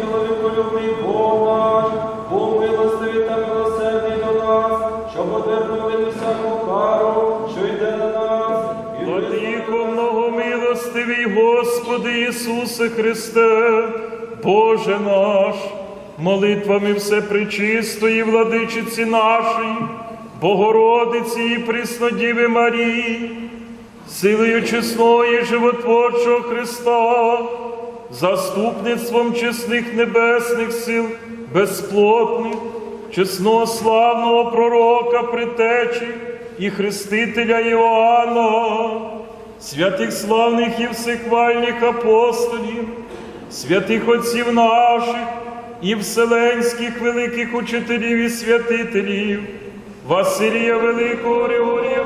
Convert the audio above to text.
Чоловіколюбний Бог наш, милостивий та милосердний до нас, щоб одвернули ми всяку кару, що йде на нас. Владико многомилостивий Господи Ісусе Христе, Боже наш, молитвами все причистої владичиці нашої, Богородиці і Преснодіви Марії, силою чесного і животворчого Христа, заступництвом чесних небесних сил, безплотних, чесного славного пророка, притечі і хрестителя Іоанна, святих славних і всехвальних апостолів, святих отців наших і вселенських великих учителів і святителів, Василія Великого Григорія